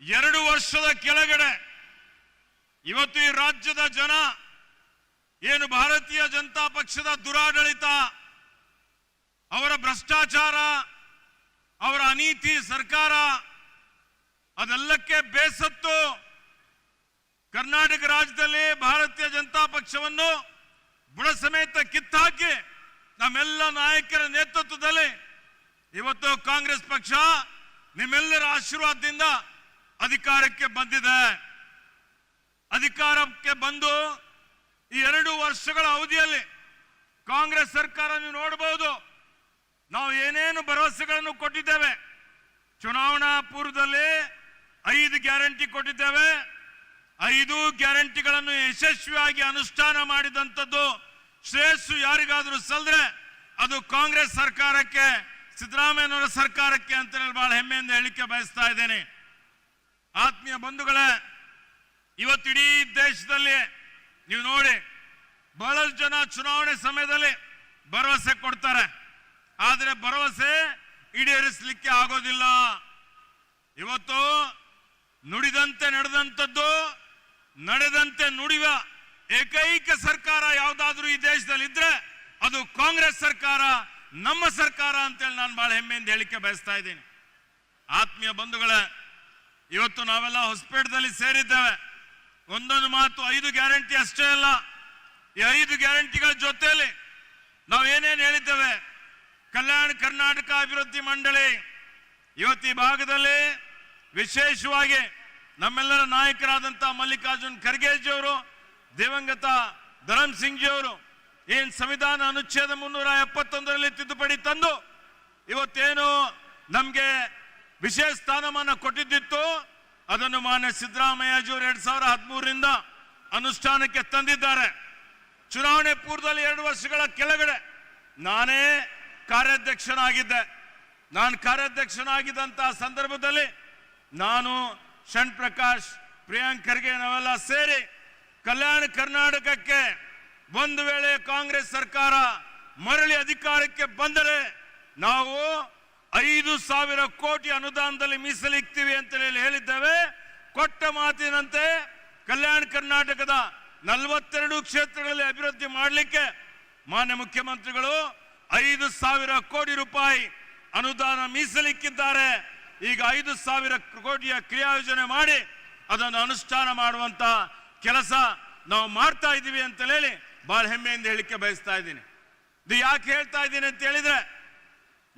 ಎರಡು ವರ್ಷದ ಕೆಳಗಡೆ ಇವತ್ತು ಈ ರಾಜ್ಯದ ಜನ, ಏನು ಭಾರತೀಯ ಜನತಾ ಪಕ್ಷದ ದುರಾಡಳಿತ, ಅವರ ಭ್ರಷ್ಟಾಚಾರ, ಅವರ ಅನೀತಿ ಸರ್ಕಾರ, ಅದೆಲ್ಲಕ್ಕೆ ಬೇಸತ್ತು ಕರ್ನಾಟಕ ರಾಜ್ಯದಲ್ಲಿ ಭಾರತೀಯ ಜನತಾ ಪಕ್ಷವನ್ನು ಬುಡ ಸಮೇತ ಕಿತ್ತಾಕಿ ನಮ್ಮೆಲ್ಲ ನಾಯಕರ ನೇತೃತ್ವದಲ್ಲಿ ಇವತ್ತು ಕಾಂಗ್ರೆಸ್ ಪಕ್ಷ ನಿಮ್ಮೆಲ್ಲರ ಆಶೀರ್ವಾದದಿಂದ ಅಧಿಕಾರಕ್ಕೆ ಬಂದಿದೆ. ಅಧಿಕಾರಕ್ಕೆ ಬಂದು ಈ ಎರಡು ವರ್ಷಗಳ ಅವಧಿಯಲ್ಲಿ ಕಾಂಗ್ರೆಸ್ ಸರ್ಕಾರ ನೀವು ನೋಡಬಹುದು. ನಾವು ಏನೇನು ಭರವಸೆಗಳನ್ನು ಕೊಟ್ಟಿದ್ದೇವೆ? ಚುನಾವಣಾ ಪೂರ್ವದಲ್ಲಿ ಐದು ಗ್ಯಾರಂಟಿ ಕೊಟ್ಟಿದ್ದೇವೆ. ಐದು ಗ್ಯಾರಂಟಿಗಳನ್ನು ಯಶಸ್ವಿಯಾಗಿ ಅನುಷ್ಠಾನ ಮಾಡಿದಂಥದ್ದು ಶ್ರೇಯಸ್ಸು ಯಾರಿಗಾದರೂ ಸಲ್ದ್ರೆ ಅದು ಕಾಂಗ್ರೆಸ್ ಸರ್ಕಾರಕ್ಕೆ, ಸಿದ್ದರಾಮಯ್ಯನವರ ಸರ್ಕಾರಕ್ಕೆ ಅಂತ ಹೇಳಿ ಬಹಳ ಹೆಮ್ಮೆಯಿಂದ ಹೇಳಿಕೆ ಬಯಸ್ತಾ ಇದ್ದೇನೆ. ಆತ್ಮೀಯ ಬಂಧುಗಳೇ ಇವತ್ತಿಡೀ ದೇಶದಲ್ಲಿ ನೀವು ನೋಡಿ, ಬಹಳಷ್ಟು ಜನ ಚುನಾವಣೆ ಸಮಯದಲ್ಲಿ ಭರವಸೆ ಕೊಡ್ತಾರೆ. ಆದರೆ ಭರವಸೆ ಈಡೇರಿಸಲಿಕ್ಕೆ ಆಗೋದಿಲ್ಲ. ಇವತ್ತು ನುಡಿದಂತೆ ನಡೆದಂಥದ್ದು, ನಡೆದಂತೆ ನುಡಿವ ಏಕೈಕ ಸರ್ಕಾರ ಯಾವುದಾದ್ರೂ ಈ ದೇಶದಲ್ಲಿ ಇದ್ರೆ ಅದು ಕಾಂಗ್ರೆಸ್ ಸರ್ಕಾರ, ನಮ್ಮ ಸರ್ಕಾರ ಅಂತೇಳಿ ನಾನು ಬಹಳ ಹೆಮ್ಮೆಯಿಂದ ಹೇಳಿಕೆ ಬಯಸ್ತಾ ಇದ್ದೀನಿ. ಆತ್ಮೀಯ ಬಂಧುಗಳೇ ಇವತ್ತು ನಾವೆಲ್ಲ ಹೊಸಪೇಟದಲ್ಲಿ ಸೇರಿದ್ದೇವೆ. ಒಂದೊಂದು ಮಾತು ಐದು ಗ್ಯಾರಂಟಿ ಅಷ್ಟೇ ಅಲ್ಲ. ಈ ಐದು ಗ್ಯಾರಂಟಿಗಳ ಜೊತೆಯಲ್ಲಿ ನಾವು ಏನೇನು ಹೇಳಿದ್ದೇವೆ? ಕಲ್ಯಾಣ ಕರ್ನಾಟಕ ಅಭಿವೃದ್ಧಿ ಮಂಡಳಿ ಇವತ್ತು ಈ ಭಾಗದಲ್ಲಿ ವಿಶೇಷವಾಗಿ ನಮ್ಮೆಲ್ಲರ ನಾಯಕರಾದಂಥ ಮಲ್ಲಿಕಾರ್ಜುನ್ ಖರ್ಗೆಜಿಯವರು ದಿವಂಗತ ಧರಮ್ ಸಿಂಗ್ ಜಿ ಅವರು ಏನ್ ಸಂವಿಧಾನ ಅನುಚ್ಛೇದ ಮುನ್ನೂರ ಎಪ್ಪತ್ತೊಂದರಲ್ಲಿ ತಿದ್ದುಪಡಿ ತಂದು ಇವತ್ತೇನು ನಮಗೆ ವಿಶೇಷ ಸ್ಥಾನಮಾನ ಕೊಟ್ಟಿದ್ದಿತ್ತು. ಅದನ್ನು ಮಾನ್ಯ ಸಿದ್ದರಾಮಯ್ಯಜಿಯವರು ಎರಡ್ ಸಾವಿರ ಹದಿಮೂರರಿಂದ ಅನುಷ್ಠಾನಕ್ಕೆ ತಂದಿದ್ದಾರೆ. ಚುನಾವಣೆ ಪೂರ್ವದಲ್ಲಿ ಎರಡು ವರ್ಷಗಳ ಕೆಳಗಡೆ ನಾನೇ ಕಾರ್ಯಾಧ್ಯಕ್ಷನಾಗಿದ್ದೆ. ನಾನು ಕಾರ್ಯಾಧ್ಯಕ್ಷನಾಗಿದ್ದಂತಹ ಸಂದರ್ಭದಲ್ಲಿ ನಾನು ಶಣ್ ಪ್ರಕಾಶ್ ಪ್ರಿಯಾಂಕ್ ಖರ್ಗೆ ನಾವೆಲ್ಲ ಸೇರಿ ಕಲ್ಯಾಣ ಕರ್ನಾಟಕಕ್ಕೆ ಒಂದು ವೇಳೆ ಕಾಂಗ್ರೆಸ್ ಸರ್ಕಾರ ಮರಳಿ ಅಧಿಕಾರಕ್ಕೆ ಬಂದರೆ ನಾವು ಐದು ಸಾವಿರ ಕೋಟಿ ಅನುದಾನದಲ್ಲಿ ಮೀಸಲಿಕ್ತೀವಿ ಅಂತ ಹೇಳಿ ಹೇಳಿದ್ದೇವೆ. ಕೊಟ್ಟ ಮಾತಿನಂತೆ ಕಲ್ಯಾಣ ಕರ್ನಾಟಕದ ನಲವತ್ತೆರಡು ಕ್ಷೇತ್ರಗಳಲ್ಲಿ ಅಭಿವೃದ್ಧಿ ಮಾಡಲಿಕ್ಕೆ ಮಾನ್ಯ ಮುಖ್ಯಮಂತ್ರಿಗಳು ಐದು ಸಾವಿರ ಕೋಟಿ ರೂಪಾಯಿ ಅನುದಾನ ಮೀಸಲಿಕ್ಕಿದ್ದಾರೆ. ಈಗ ಐದು ಸಾವಿರ ಕೋಟಿಯ ಕ್ರಿಯಾಯೋಜನೆ ಮಾಡಿ ಅದನ್ನು ಅನುಷ್ಠಾನ ಮಾಡುವಂತ ಕೆಲಸ ನಾವು ಮಾಡ್ತಾ ಇದ್ದೀವಿ ಅಂತ ಹೇಳಿ ಬಹಳ ಹೆಮ್ಮೆಯಿಂದ ಹೇಳಿಕೆ ಬಯಸ್ತಾ ಇದ್ದೀನಿ. ಇದು ಯಾಕೆ ಹೇಳ್ತಾ ಇದ್ದೀನಿ ಅಂತ ಹೇಳಿದ್ರೆ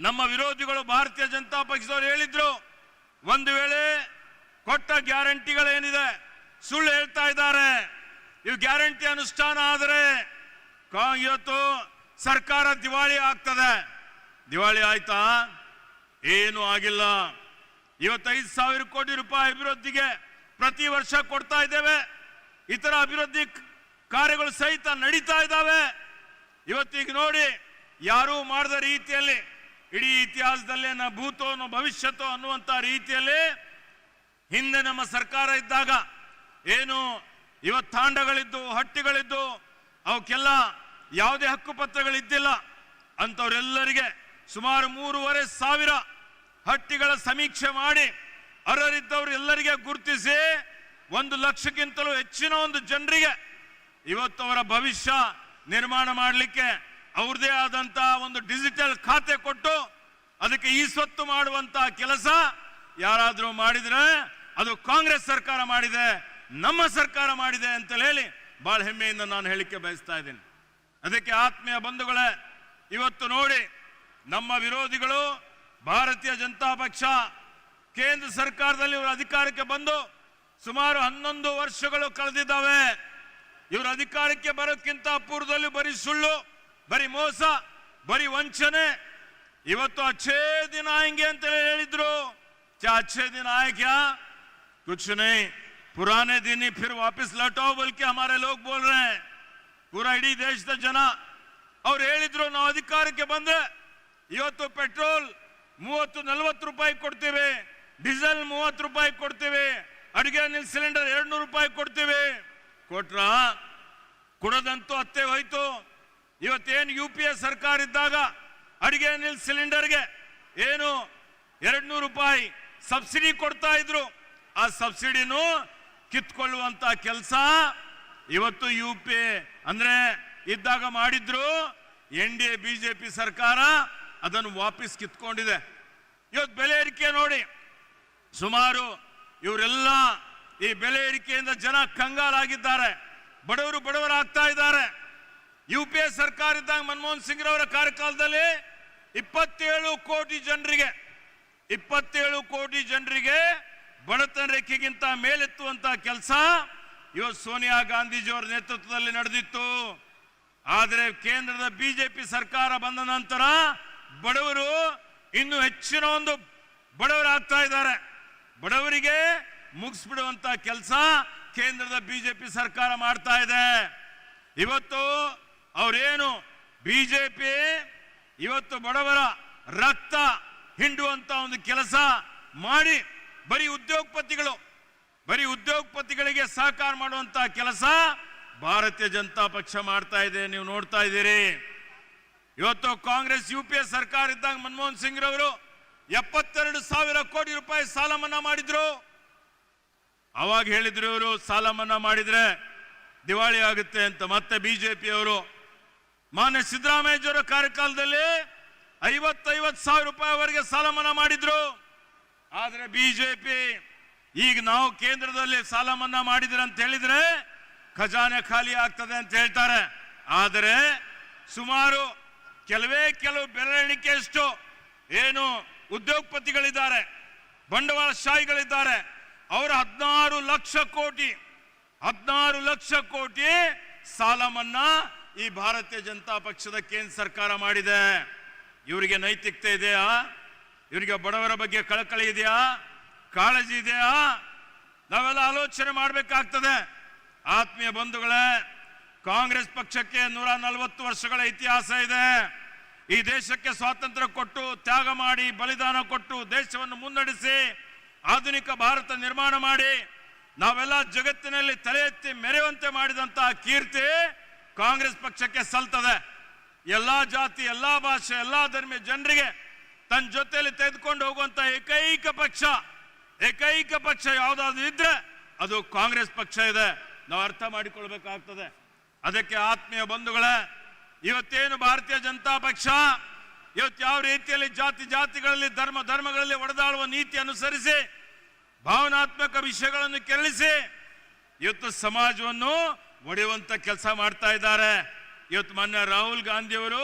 ನಮ್ಮ ವಿರೋಧಿಗಳು ಭಾರತೀಯ ಜನತಾ ಪಕ್ಷದವರು ಹೇಳಿದ್ರು, ಒಂದು ವೇಳೆ ಕೊಟ್ಟ ಗ್ಯಾರಂಟಿಗಳೇನಿದೆ, ಸುಳ್ಳು ಹೇಳ್ತಾ ಇದ್ದಾರೆ. ಇವು ಗ್ಯಾರಂಟಿ ಅನುಷ್ಠಾನ ಆದರೆ ಇವತ್ತು ಸರ್ಕಾರ ದಿವಾಳಿ ಆಗ್ತದೆ. ದಿವಾಳಿ ಆಯ್ತಾ? ಏನು ಆಗಿಲ್ಲ. ಇವತ್ತೈದು ಸಾವಿರ ಕೋಟಿ ರೂಪಾಯಿ ಅಭಿವೃದ್ಧಿಗೆ ಪ್ರತಿ ವರ್ಷ ಕೊಡ್ತಾ ಇದ್ದೇವೆ. ಇತರ ಅಭಿವೃದ್ಧಿ ಕಾರ್ಯಗಳು ಸಹಿತ ನಡೀತಾ ಇದ್ದಾವೆ. ಇವತ್ತೀಗ ನೋಡಿ, ಯಾರೂ ಮಾಡದ ರೀತಿಯಲ್ಲಿ ಇಡೀ ಇತಿಹಾಸದಲ್ಲೇ ನ ಭೂತೋ ಭವಿಷ್ಯತೋ ಅನ್ನುವಂತ ರೀತಿಯಲ್ಲಿ ಹಿಂದೆ ನಮ್ಮ ಸರ್ಕಾರ ಇದ್ದಾಗ ಏನು ಇವತ್ತು ತಾಂಡಗಳಿದ್ದು, ಹಟ್ಟಿಗಳಿದ್ದು, ಅವಕ್ಕೆಲ್ಲ ಯಾವುದೇ ಹಕ್ಕುಪತ್ರಗಳಿದ್ದಿಲ್ಲ. ಅಂಥವರೆಲ್ಲರಿಗೆ ಸುಮಾರು ಮೂರುವರೆ ಸಾವಿರ ಹಟ್ಟಿಗಳ ಸಮೀಕ್ಷೆ ಮಾಡಿ ಅರ್ಹರಿದ್ದವರು ಎಲ್ಲರಿಗೆ ಗುರುತಿಸಿ ಒಂದು ಲಕ್ಷಕ್ಕಿಂತಲೂ ಹೆಚ್ಚಿನ ಒಂದು ಜನರಿಗೆ ಇವತ್ತು ಅವರ ಭವಿಷ್ಯ ನಿರ್ಮಾಣ ಮಾಡಲಿಕ್ಕೆ ಅವ್ರದೇ ಆದಂತಹ ಒಂದು ಡಿಜಿಟಲ್ ಖಾತೆ ಕೊಟ್ಟು ಅದಕ್ಕೆ ಈ ಸ್ವತ್ತು ಮಾಡುವಂತಹ ಕೆಲಸ ಯಾರಾದರೂ ಮಾಡಿದ್ರೆ ಅದು ಕಾಂಗ್ರೆಸ್ ಸರ್ಕಾರ ಮಾಡಿದೆ, ನಮ್ಮ ಸರ್ಕಾರ ಮಾಡಿದೆ ಅಂತ ಹೇಳಿ ಬಹಳ ಹೆಮ್ಮೆಯಿಂದ ನಾನು ಹೇಳಿಕೆ ಬಯಸ್ತಾ ಇದ್ದೀನಿ. ಅದಕ್ಕೆ ಆತ್ಮೀಯ ಬಂಧುಗಳೇ, ಇವತ್ತು ನೋಡಿ ನಮ್ಮ ವಿರೋಧಿಗಳು ಭಾರತೀಯ ಜನತಾ ಪಕ್ಷ ಕೇಂದ್ರ ಸರ್ಕಾರದಲ್ಲಿ ಇವರು ಅಧಿಕಾರಕ್ಕೆ ಬಂದು ಸುಮಾರು ಹನ್ನೊಂದು ವರ್ಷಗಳು ಕಳೆದಿದ್ದಾವೆ. ಇವರು ಅಧಿಕಾರಕ್ಕೆ ಬರೋಕ್ಕಿಂತ ಪೂರ್ವದಲ್ಲಿ ಬರೀ ಸುಳ್ಳು ಬರೀ ಮೋಸ, ಬರೀ ವಂಚನೆ. ಇವತ್ತು ಅಚ್ಛೇ ದಿನ ಹೆಂಗೆ ಅಂತ ಹೇಳಿದ್ರು. ಅಚ್ಛೇ ದಿನ ಆಯ್ಕ್ಯಾ? ಕುಚ್ नहीं ಪುರಾಣೆ ದಿನ ಫಿರ್ ವಾಪಸ್ ಲಟೋ लौटाओ ಹಮಾರೆ के ಬೋಲ್ ರೇ बोल रहे हैं ಇಡೀ ದೇಶದ ಜನ ಅವ್ರು ಹೇಳಿದ್ರು, ನಾವು ಅಧಿಕಾರಕ್ಕೆ ಬಂದೆ ಇವತ್ತು ಪೆಟ್ರೋಲ್ ಮೂವತ್ತು, ನಲ್ವತ್ತು ರೂಪಾಯಿ ಕೊಡ್ತೀವಿ, ಡೀಸೆಲ್ ಮೂವತ್ತು ರೂಪಾಯಿ ಕೊಡ್ತೀವಿ, ಅಡುಗೆ ಅನಿಲ್ ಸಿಲಿಂಡರ್ ಎರಡು ನೂರು ರೂಪಾಯಿ ಕೊಡ್ತೀವಿ. ಕೊಟ್ರ? ಕೊಡದಂತೂ ಅತ್ತೆ ಹೋಯ್ತು. ಇವತ್ತೇನು ಯು ಪಿ ಎ ಸರ್ಕಾರ ಇದ್ದಾಗ ಅಡಿಗೆ ಅನಿಲ್ ಸಿಲಿಂಡರ್ಗೆ ಏನು ಎರಡು ನೂರು ರೂಪಾಯಿ ಸಬ್ಸಿಡಿ ಕೊಡ್ತಾ ಇದ್ರು. ಆ ಸಬ್ಸಿಡಿನೂ ಕಿತ್ಕೊಳ್ಳುವಂತ ಕೆಲಸ ಇವತ್ತು ಯು ಪಿ ಎ ಅಂದ್ರೆ ಇದ್ದಾಗ ಮಾಡಿದ್ರು. ಎನ್ ಡಿ ಎ ಬಿಜೆಪಿ ಸರ್ಕಾರ ಅದನ್ನು ವಾಪಸ್ ಕಿತ್ಕೊಂಡಿದೆ. ಇವತ್ತು ಬೆಲೆ ಏರಿಕೆ ನೋಡಿ. ಸುಮಾರು ಇವರೆಲ್ಲ ಈ ಬೆಲೆ ಏರಿಕೆಯಿಂದ ಜನ ಕಂಗಾಲಾಗಿದ್ದಾರೆ. ಬಡವರು ಬಡವರಾಗ್ತಾ ಇದ್ದಾರೆ. ಯು ಪಿ ಎ ಸರ್ಕಾರ ಇದ್ದಾಗ ಮನಮೋಹನ್ ಸಿಂಗ್ ರವರ ಕಾರ್ಯಕಾಲದಲ್ಲಿ ಇಪ್ಪತ್ತೇಳು ಕೋಟಿ ಜನರಿಗೆ, ಇಪ್ಪತ್ತೇಳು ಕೋಟಿ ಜನರಿಗೆ ಬಡತನ ರೇಖೆಗಿಂತ ಮೇಲೆತ್ತುವಂತ ಕೆಲಸ ಇವತ್ತು ಸೋನಿಯಾ ಗಾಂಧೀಜಿಯವರ ನೇತೃತ್ವದಲ್ಲಿ ನಡೆದಿತ್ತು. ಆದರೆ ಕೇಂದ್ರದ ಬಿಜೆಪಿ ಸರ್ಕಾರ ಬಂದ ನಂತರ ಬಡವರು ಇನ್ನು ಹೆಚ್ಚಿನ ಒಂದು ಬಡವರಾಗ್ತಾ ಇದ್ದಾರೆ. ಬಡವರಿಗೆ ಮುಗಿಸ್ಬಿಡುವಂತ ಕೆಲಸ ಕೇಂದ್ರದ ಬಿಜೆಪಿ ಸರ್ಕಾರ ಮಾಡ್ತಾ ಇದೆ. ಇವತ್ತು ಅವರೇನು ಬಿಜೆಪಿ ಇವತ್ತು ಬಡವರ ರಕ್ತ ಹಿಂಡುವಂತ ಒಂದು ಕೆಲಸ ಮಾಡಿ ಬರೀ ಉದ್ಯೋಗಪತಿಗಳು, ಬರೀ ಉದ್ಯೋಗಪತಿಗಳಿಗೆ ಸಹಕಾರ ಮಾಡುವಂತ ಕೆಲಸ ಭಾರತೀಯ ಜನತಾ ಪಕ್ಷ ಮಾಡ್ತಾ ಇದೆ, ನೀವು ನೋಡ್ತಾ ಇದ್ದೀರಿ. ಇವತ್ತು ಕಾಂಗ್ರೆಸ್, ಯು ಪಿ ಎ ಸರ್ಕಾರ ಇದ್ದಾಗ ಮನಮೋಹನ್ ಸಿಂಗ್ ರವರು ಎಪ್ಪತ್ತೆರಡು ಸಾವಿರ ಕೋಟಿ ರೂಪಾಯಿ ಸಾಲ ಮನ್ನಾ ಮಾಡಿದ್ರು. ಅವಾಗ ಹೇಳಿದ್ರು ಇವರು ಸಾಲ ಮನ್ನಾ ಮಾಡಿದ್ರೆ ದಿವಾಳಿ ಆಗುತ್ತೆ ಅಂತ. ಮತ್ತೆ ಬಿಜೆಪಿ ಅವರು ಮಾನ್ಯ ಸಿದ್ದರಾಮಯ್ಯಜವರ ಕಾರ್ಯಕಾಲದಲ್ಲಿ ಐವತ್ತೈವತ್ತು ಸಾವಿರ ರೂಪಾಯಿವರೆಗೆ ಸಾಲ ಮನ್ನಾ ಮಾಡಿದ್ರು. ಆದರೆ ಬಿಜೆಪಿ ಈಗ ನಾವು ಕೇಂದ್ರದಲ್ಲಿ ಸಾಲ ಮನ್ನಾ ಮಾಡಿದ್ರೆ ಅಂತ ಹೇಳಿದ್ರೆ ಖಜಾನೆ ಖಾಲಿ ಆಗ್ತದೆ ಅಂತ ಹೇಳ್ತಾರೆ. ಆದರೆ ಸುಮಾರು ಕೆಲವೇ ಕೆಲವು ಬೆರಳೆಣಿಕೆಯಷ್ಟು ಏನು ಉದ್ಯೋಗಪತಿಗಳಿದ್ದಾರೆ, ಬಂಡವಾಳಶಾಹಿಗಳಿದ್ದಾರೆ, ಅವರ ಹದಿನಾರು ಲಕ್ಷ ಕೋಟಿ, ಹದಿನಾರು ಲಕ್ಷ ಕೋಟಿ ಸಾಲ ಮನ್ನಾ ಈ ಭಾರತೀಯ ಜನತಾ ಪಕ್ಷದ ಕೇಂದ್ರ ಸರ್ಕಾರ ಮಾಡಿದೆ. ಇವರಿಗೆ ನೈತಿಕತೆ ಇದೆಯಾ? ಇವರಿಗೆ ಬಡವರ ಬಗ್ಗೆ ಕಳಕಳಿ ಇದೆಯಾ? ಕಾಳಜಿ ಇದೆಯಾ? ನಾವೆಲ್ಲ ಆಲೋಚನೆ ಮಾಡಬೇಕಾಗ್ತದೆ. ಆತ್ಮೀಯ ಬಂಧುಗಳೇ, ಕಾಂಗ್ರೆಸ್ ಪಕ್ಷಕ್ಕೆ ನೂರ ನಲವತ್ತು ವರ್ಷಗಳ ಇತಿಹಾಸ ಇದೆ. ಈ ದೇಶಕ್ಕೆ ಸ್ವಾತಂತ್ರ್ಯ ಕೊಟ್ಟು, ತ್ಯಾಗ ಮಾಡಿ, ಬಲಿದಾನ ಕೊಟ್ಟು, ದೇಶವನ್ನು ಮುನ್ನಡೆಸಿ, ಆಧುನಿಕ ಭಾರತ ನಿರ್ಮಾಣ ಮಾಡಿ, ನಾವೆಲ್ಲ ಜಗತ್ತಿನಲ್ಲಿ ತಲೆ ಎತ್ತಿ ಮೆರೆಯುವಂತೆ ಮಾಡಿದಂತಹ ಕೀರ್ತಿ ಕಾಂಗ್ರೆಸ್ ಪಕ್ಷಕ್ಕೆ ಸಲ್ತದೆ. ಎಲ್ಲಾ ಜಾತಿ, ಎಲ್ಲಾ ಭಾಷೆ, ಎಲ್ಲಾ ಧರ್ಮೀಯ ಜನರಿಗೆ ತನ್ನ ಜೊತೆಯಲ್ಲಿ ತೆಗೆದುಕೊಂಡು ಹೋಗುವಂತ ಏಕೈಕ ಪಕ್ಷ ಏಕೈಕ ಪಕ್ಷ ಯಾವ್ದಾದ್ರು ಇದ್ರೆ ಅದು ಕಾಂಗ್ರೆಸ್ ಪಕ್ಷ ಇದೆ. ನಾವು ಅರ್ಥ ಮಾಡಿಕೊಳ್ಬೇಕಾಗ್ತದೆ. ಅದಕ್ಕೆ ಆತ್ಮೀಯ ಬಂಧುಗಳೇ, ಇವತ್ತೇನು ಭಾರತೀಯ ಜನತಾ ಪಕ್ಷ, ಇವತ್ತು ಯಾವ ರೀತಿಯಲ್ಲಿ ಜಾತಿ ಜಾತಿಗಳಲ್ಲಿ, ಧರ್ಮ ಧರ್ಮಗಳಲ್ಲಿ ಒಡೆದಾಡುವ ನೀತಿ ಅನುಸರಿಸಿ, ಭಾವನಾತ್ಮಕ ವಿಷಯಗಳನ್ನು ಕೆರಳಿಸಿ, ಇವತ್ತು ಸಮಾಜವನ್ನು ಒಡೆಯುವಂತ ಕೆಲಸ ಮಾಡ್ತಾ ಇದ್ದಾರೆ. ಇವತ್ತು ಮೊನ್ನೆ ರಾಹುಲ್ ಗಾಂಧಿ ಅವರು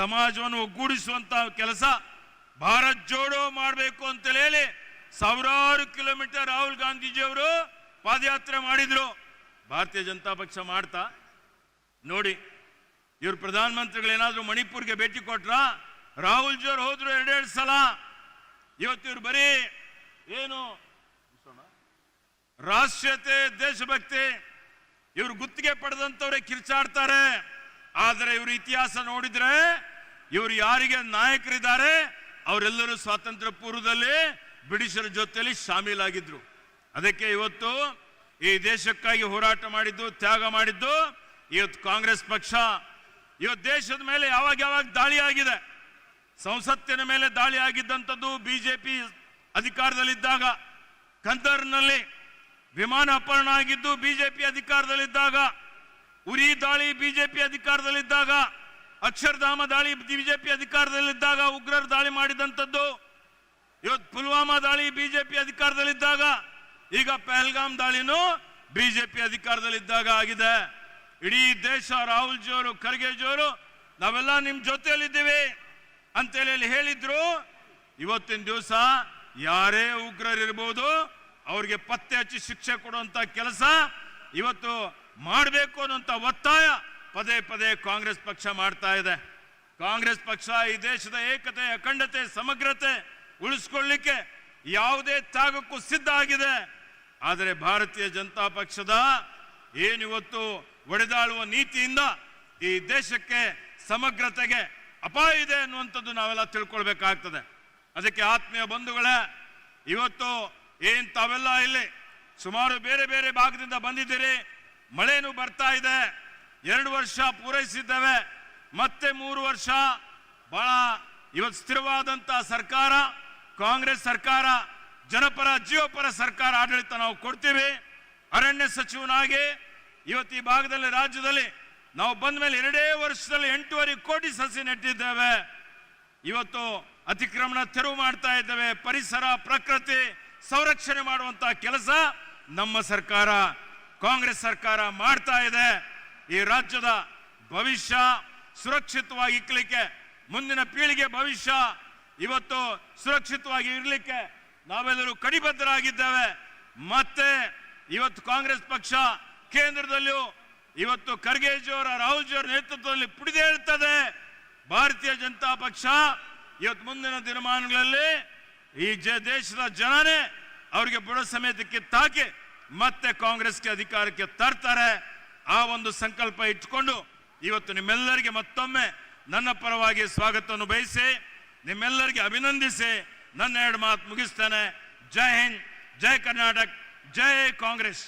ಸಮಾಜವನ್ನು ಒಗ್ಗೂಡಿಸುವಂತ ಕೆಲಸ ಭಾರತ್ ಜೋಡೋ ಮಾಡಬೇಕು ಅಂತ ಹೇಳಿ ಸಾವಿರಾರು ಕಿಲೋಮೀಟರ್ ರಾಹುಲ್ ಗಾಂಧೀಜಿಯವರು ಪಾದಯಾತ್ರೆ ಮಾಡಿದ್ರು. ಭಾರತೀಯ ಜನತಾ ಪಕ್ಷ ಮಾಡ್ತಾ. ನೋಡಿ, ಇವ್ರು ಪ್ರಧಾನಮಂತ್ರಿಗಳು ಏನಾದ್ರು ಮಣಿಪುರ್ಗೆ ಭೇಟಿ ಕೊಟ್ರ? ರಾಹುಲ್ ಜೋರ್ ಹೋದ್ರು ಎರಡೆರಡು ಸಲ. ಇವತ್ತು ಇವ್ರು ಬರೀ ಏನು? ರಾಷ್ಟ್ರೀಯತೆ, ದೇಶಭಕ್ತಿ. ಇವ್ರು ಗುತ್ತಿಗೆ ಪಡೆದಂತವ್ರೆ ಕಿರ್ಚಾಡ್ತಾರೆ. ಆದರೆ ಇವರು ಇತಿಹಾಸ ನೋಡಿದ್ರೆ ಇವರು ಯಾರಿಗೆ ನಾಯಕರಿದ್ದಾರೆ, ಅವರೆಲ್ಲರೂ ಸ್ವಾತಂತ್ರ್ಯ ಪೂರ್ವದಲ್ಲಿ ಬ್ರಿಟಿಷರ ಜೊತೆಯಲ್ಲಿ ಶಾಮೀಲಾಗಿದ್ರು. ಅದಕ್ಕೆ ಇವತ್ತು ಈ ದೇಶಕ್ಕಾಗಿ ಹೋರಾಟ ಮಾಡಿದ್ದು, ತ್ಯಾಗ ಮಾಡಿದ್ದು ಇವತ್ತು ಕಾಂಗ್ರೆಸ್ ಪಕ್ಷ. ಇವತ್ತು ದೇಶದ ಮೇಲೆ ಯಾವಾಗ ಯಾವಾಗ ದಾಳಿ ಆಗಿದೆ, ಸಂಸತ್ತಿನ ಮೇಲೆ ದಾಳಿ ಆಗಿದ್ದಂಥದ್ದು ಬಿಜೆಪಿ ಅಧಿಕಾರದಲ್ಲಿದ್ದಾಗ ಕಂದರ್ನಲ್ಲಿ ವಿಮಾನ ಅಪಹರಣ ಆಗಿದ್ದು ಬಿಜೆಪಿ ಅಧಿಕಾರದಲ್ಲಿದ್ದಾಗ, ಉರಿ ದಾಳಿ ಬಿಜೆಪಿ ಅಧಿಕಾರದಲ್ಲಿದ್ದಾಗ, ಅಕ್ಷರಧಾಮ ದಾಳಿ ಬಿಜೆಪಿ ಅಧಿಕಾರದಲ್ಲಿದ್ದಾಗ, ಉಗ್ರರು ದಾಳಿ ಮಾಡಿದಂಥದ್ದು, ಇವತ್ತು ಪುಲ್ವಾಮಾ ದಾಳಿ ಬಿಜೆಪಿ ಅಧಿಕಾರದಲ್ಲಿದ್ದಾಗ, ಈಗ ಪಹಲ್ಗಾಮ್ ದಾಳಿನೂ ಬಿಜೆಪಿ ಅಧಿಕಾರದಲ್ಲಿದ್ದಾಗ ಆಗಿದೆ. ಇಡೀ ದೇಶ ರಾಹುಲ್ ಖರ್ಗೆ ಜೋರು, ನಾವೆಲ್ಲ ನಿಮ್ಮ ಜೊತೆಯಲ್ಲಿದ್ದೀವಿ ಅಂತೇಳಿ ಹೇಳಿದ್ರು. ಇವತ್ತಿನ ದಿವಸ ಯಾರೇ ಉಗ್ರರಿರ್ಬೋದು ಅವ್ರಿಗೆ ಪತ್ತೆ ಹಚ್ಚಿ ಶಿಕ್ಷೆ ಕೊಡುವಂಥ ಕೆಲಸ, ಇವತ್ತು ಮಾಡಬೇಕು ಅನ್ನುವಂತ ಒತ್ತಾಯ ಪದೇ ಪದೇ ಕಾಂಗ್ರೆಸ್ ಪಕ್ಷ ಮಾಡ್ತಾ ಇದೆ. ಕಾಂಗ್ರೆಸ್ ಪಕ್ಷ ಈ ದೇಶದ ಏಕತೆ ಅಖಂಡತೆ, ಸಮಗ್ರತೆ ಉಳಿಸ್ಕೊಳ್ಳಿಕ್ಕೆ ಯಾವುದೇ ತ್ಯಾಗಕ್ಕೂ ಸಿದ್ಧ ಆಗಿದೆ. ಆದರೆ ಭಾರತೀಯ ಜನತಾ ಪಕ್ಷದ ಏನಿವತ್ತು ಒಡೆದಾಳುವ ನೀತಿಯಿಂದ ಈ ದೇಶಕ್ಕೆ ಸಮಗ್ರತೆಗೆ ಅಪಾಯ ಇದೆ ಅನ್ನುವಂಥದ್ದು ನಾವೆಲ್ಲ ತಿಳ್ಕೊಳ್ಬೇಕಾಗ್ತದೆ. ಅದಕ್ಕೆ ಆತ್ಮೀಯ ಬಂಧುಗಳೇ, ಇವತ್ತು ಏನ್ ತಾವೆಲ್ಲ ಇಲ್ಲಿ ಸುಮಾರು ಬೇರೆ ಬೇರೆ ಭಾಗದಿಂದ ಬಂದಿದ್ದೀರಿ? ಮಳೆನೂ ಬರ್ತಾ ಇದೆ. ಎರಡು ವರ್ಷ ಪೂರೈಸಿದ್ದೇವೆ. ಮತ್ತೆ ಮೂರು ವರ್ಷ. ಬಹಳ ಇವತ್ತು ಸ್ಥಿರವಾದಂತ ಸರ್ಕಾರ, ಕಾಂಗ್ರೆಸ್ ಸರ್ಕಾರ, ಜನಪರ ಜೀವಪರ ಸರ್ಕಾರ ಆಡಳಿತ ನಾವು ಕೊಡ್ತೀವಿ. ಅರಣ್ಯ ಸಚಿವನಾಗಿ ಇವತ್ತು ಈ ಭಾಗದಲ್ಲಿ, ರಾಜ್ಯದಲ್ಲಿ ನಾವು ಬಂದ ಮೇಲೆ ಎರಡೇ ವರ್ಷದಲ್ಲಿ ಎಂಟೂವರೆ ಕೋಟಿ ಸಸಿ ನೆಟ್ಟಿದ್ದೇವೆ. ಇವತ್ತು ಅತಿಕ್ರಮಣ ತೆರವು ಮಾಡ್ತಾ ಇದ್ದೇವೆ. ಪರಿಸರ, ಪ್ರಕೃತಿ ಸಂರಕ್ಷಣೆ ಮಾಡುವಂತ ಕೆಲಸ ನಮ್ಮ ಸರ್ಕಾರ, ಕಾಂಗ್ರೆಸ್ ಸರ್ಕಾರ ಮಾಡ್ತಾ ಇದೆ. ಈ ರಾಜ್ಯದ ಭವಿಷ್ಯ ಸುರಕ್ಷಿತವಾಗಿ ಇಕ್ಕಲಿಕ್ಕೆ ಮುಂದಿನ ಪೀಳಿಗೆ ಭವಿಷ್ಯ ಇವತ್ತು ಸುರಕ್ಷಿತವಾಗಿ ಇರಲಿಕ್ಕೆ ನಾವೆಲ್ಲರೂ ಕಡಿಬದ್ಧರಾಗಿದ್ದೇವೆ ಮತ್ತೆ ಇವತ್ತು ಕಾಂಗ್ರೆಸ್ ಪಕ್ಷ ಕೇಂದ್ರದಲ್ಲಿಯೂ ಇವತ್ತು ಖರ್ಗೆಜಿಯವರ, ರಾಹುಲ್ಜಿಯವರ ನೇತೃತ್ವದಲ್ಲಿ ಪುಡಿದೇಳ್ತದೆ ಭಾರತೀಯ ಜನತಾ ಪಕ್ಷ ಇವತ್ತು ಮುಂದಿನ ದಿನಮಾನಗಳಲ್ಲಿ ಈ ದೇಶದ ಜನನೇ ಅವರಿಗೆ ಬುಡ ಸಮೇತಕ್ಕೆ ಕಿತ್ತಾಕಿ ಮತ್ತೆ ಕಾಂಗ್ರೆಸ್ಗೆ ಅಧಿಕಾರಕ್ಕೆ ತರ್ತಾರೆ ಆ ಒಂದು ಸಂಕಲ್ಪ ಇಟ್ಕೊಂಡು ಇವತ್ತು ನಿಮ್ಮೆಲ್ಲರಿಗೆ ಮತ್ತೊಮ್ಮೆ ನನ್ನ ಪರವಾಗಿ ಸ್ವಾಗತವನ್ನು ಬಯಸಿ ನಿಮ್ಮೆಲ್ಲರಿಗೆ ಅಭಿನಂದಿಸಿ ನನ್ನ ಎರಡು ಮಾತು ಮುಗಿಸ್ತೇನೆ. ಜೈ ಹಿಂದ್, ಜೈ ಕರ್ನಾಟಕ, ಜೈ ಕಾಂಗ್ರೆಸ್.